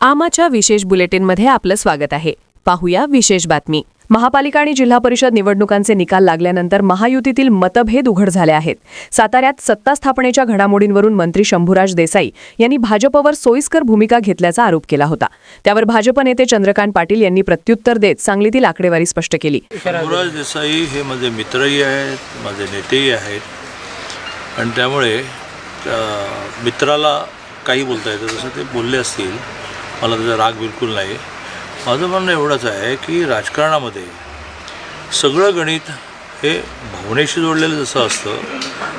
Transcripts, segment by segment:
आमाच्या विशेष बुलेटिनमध्ये आपलं स्वागत आहे. पाहूया विशेष बातमी. महापालिका आणि जिल्हा परिषद निवडणुकांचे निकाल लागल्यानंतर महायुतीतील मतभेद उघड झाले आहेत. साताऱ्यात सत्ता स्थापनेच्या घडामोडींवरून मंत्री शंभूराज देसाई यांनी भाजपवर सोयीस्कर भूमिका घेतल्याचा आरोप केला होता. त्यावर भाजप नेते चंद्रकांत पाटील यांनी प्रत्युत्तर देत सांगलीतील आकडेवारी स्पष्ट केली. शंभूराज देसाई हे माझे मित्रही आहेत माझे नेतेही आहेत. आणि त्यामुळे मित्राला काही बोलता येतं जसं ते बोलले असतील मला त्याचा राग बिलकुल नाही माझं म्हणणं एवढंच आहे की राजकारणामध्ये सगळं गणित हे भावनेशी जोडलेलं जसं असतं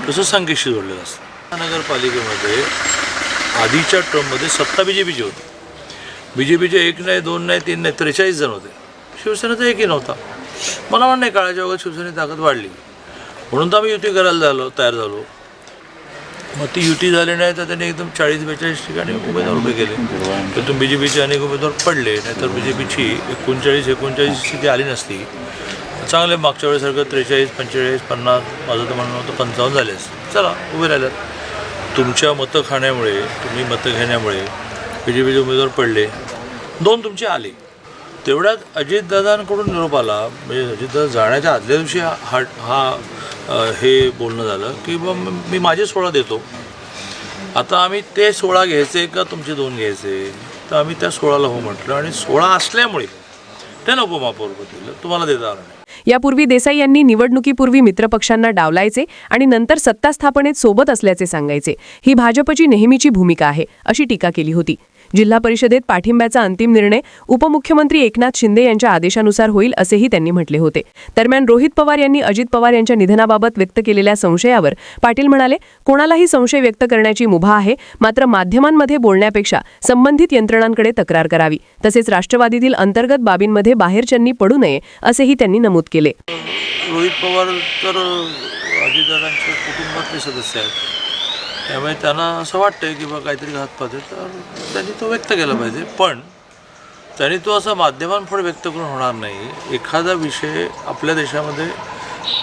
तसं संख्येशी जोडलेलं असतं. महानगरपालिकेमध्ये आधीच्या टर्ममध्ये सत्ता बी जे पीची होती. बी जे पीचे एक नाही दोन नाही तीन नाही त्रेचाळीस जण होते. शिवसेनेचा एकही नव्हता. मला म्हणणं आहे काळाच्या वगैरे शिवसेनेची ताकद वाढली. म्हणून तर आम्ही युती करायला झालो तयार झालो. मग ती युती झाली नाही तर त्यांनी एकदम चाळीस बेचाळीस ठिकाणी उमेदवार उभे केले. त्यातून बी जे पीचे अनेक उमेदवार पडले नाहीतर बी जे पीची एकोणचाळीस एकोणचाळीस स्थिती आली नसती. चांगले मागच्या वेळेसारखं त्रेचाळीस पंचेचाळीस पन्नास माझं तर म्हणणं होतं पंचावन्न झाले चला उभे राहिल्यात तुमच्या मतं खाण्यामुळे तुम्ही मतं घेण्यामुळे बी जे पीचे उमेदवार पडले. दोन तुमचे आले. तेवढ्यात अजितदादांकडून निरोप आला. म्हणजे अजितदादा जाण्याच्या आदल्या दिवशी हा हा हे बोलणं झालं की मी माझे सोळा देतो. आता आम्ही ते सोळा घ्यायचे का तुमचे दोन घ्यायचे? तर आम्ही त्या सोळाला हो म्हटलं आणि सोळा असल्यामुळे त्यानं उपमहापौरपद दिलं तुम्हाला देता आलं नाही. यापूर्वी देसाई यांनी निवडणुकीपूर्वी मित्रपक्षांना डावलायचे आणि नंतर सत्ता स्थापनेत सोबत असल्याचे सांगायचे. ही भाजपची नेहमीची भूमिका आहे अशी टीका केली होती. जिल्हा परिषदेत पाठिंब्याचा अंतिम निर्णय उपमुख्यमंत्री एकनाथ शिंदे यांच्या आदेशानुसार होईल असेही त्यांनी म्हटले होते. दरम्यान रोहित पवार यांनी अजित पवार यांच्या निधनाबाबत व्यक्त केलेल्या संशयावर पाटील म्हणाले कोणालाही संशय व्यक्त करण्याची मुभा आहे मात्र माध्यमांमध्ये बोलण्यापेक्षा संबंधित यंत्रणांकडे तक्रार करावी. तसेच राष्ट्रवादीतील अंतर्गत बाबींमध्ये बाहेरच्यांनी पडू नये असेही त्यांनी नमूद केले. रोहित पवार तर कुटुंबातले सदस्य आहेत. त्यामुळे त्यांना असं वाटतंय की बा काहीतरी घातपात आहे तर त्यांनी तो व्यक्त केला पाहिजे. पण त्यांनी तो असा माध्यमांपुढे व्यक्त करून होणार नाही. एखादा विषय आपल्या देशामध्ये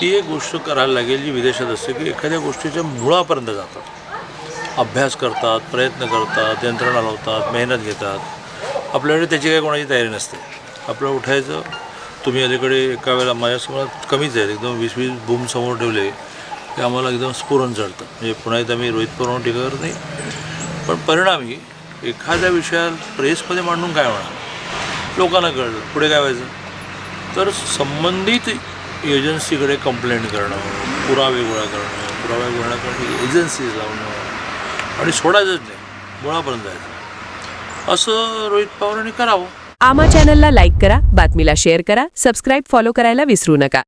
ती एक गोष्ट करायला लागेल जी विदेशात असते की एखाद्या गोष्टीच्या मुळापर्यंत जातात. अभ्यास करतात प्रयत्न करतात यंत्रणा लावतात मेहनत घेतात. आपल्याकडे त्याची काही कोणाची तयारी नसते. आपलं उठायचं तुम्ही अलीकडे एका वेळेला माझ्यासमोर कमीच आहेत. एकदम वीस वीस बूम समोर ठेवले. ते आम्हाला एकदम स्फुरण चढतं म्हणजे पुन्हा एकदा मी रोहित पवार टीका करत नाही पण परिणामी एखाद्या विषयात प्रेसमध्ये मांडून काय होणार? लोकांना कळलं. पुढे काय व्हायचं? तर संबंधित एजन्सीकडे कंप्लेंट करणं पुरावे गोळा करणं पुरावे गोळा करणं एजन्सीज लावणं. आणि सोडायचंच नाही. मुळापर्यंत जायचं असं रोहित पवारांनी करावं. आमा चॅनलला लाईक करा बातमीला शेअर करा सबस्क्राईब फॉलो करायला विसरू नका.